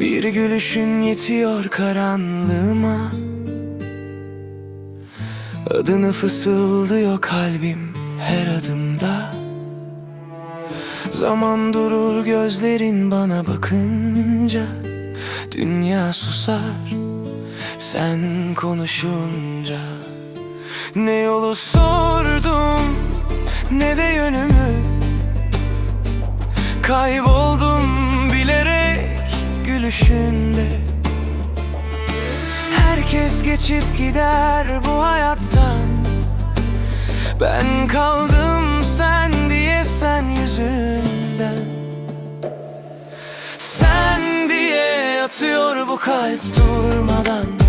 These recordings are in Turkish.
Bir gülüşün yetiyor karanlığıma. Adını fısıldıyor kalbim her adımda. Zaman durur gözlerin bana bakınca. Dünya susar sen konuşunca. Ne yolu sordum ne de yönümü. Kayboldum gülüşünde Herkes geçip gider bu hayattan. Ben kaldım sen diye sen yüzünden. Sen diye atıyor bu kalp durmadan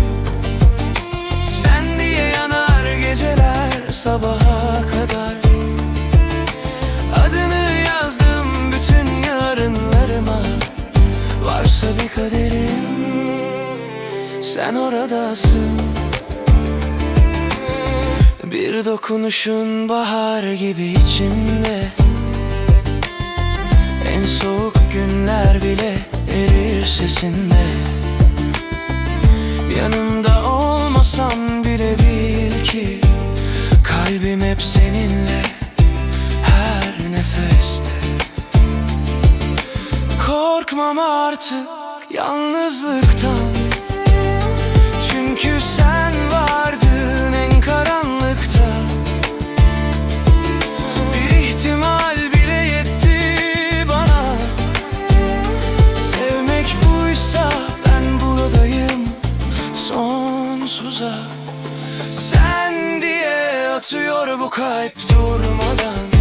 Sen oradasın. Bir dokunuşun bahar gibi içimde. En soğuk günler bile erir sesinde. Yanımda olmasam bile bil ki Kalbim hep seninle her nefeste. Korkmam artık yalnızlıktan Çünkü sen vardın en karanlıkta. Bir ihtimal bile yetti bana. Sevmek buysa ben buradayım sonsuza. Sen diye atıyor bu kalp durmadan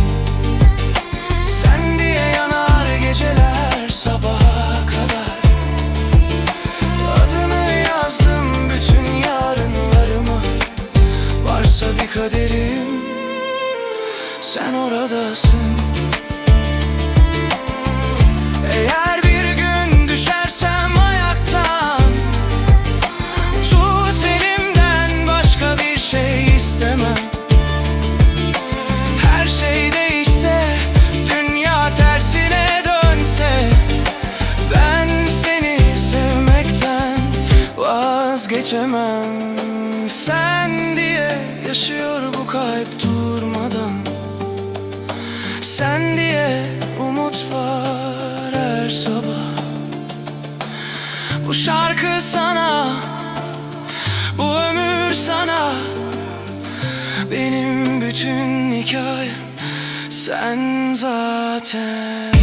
sen oradasın. Eğer bir gün düşersem ayaktan Tut elimden başka bir şey istemem. Her şey değişse Dünya tersine dönse Ben seni sevmekten vazgeçemem. Sen diye yaşıyor bu durmadan Sen diye umut var her sabah. Bu şarkı sana Bu ömür sana. Benim bütün hikayem sen zaten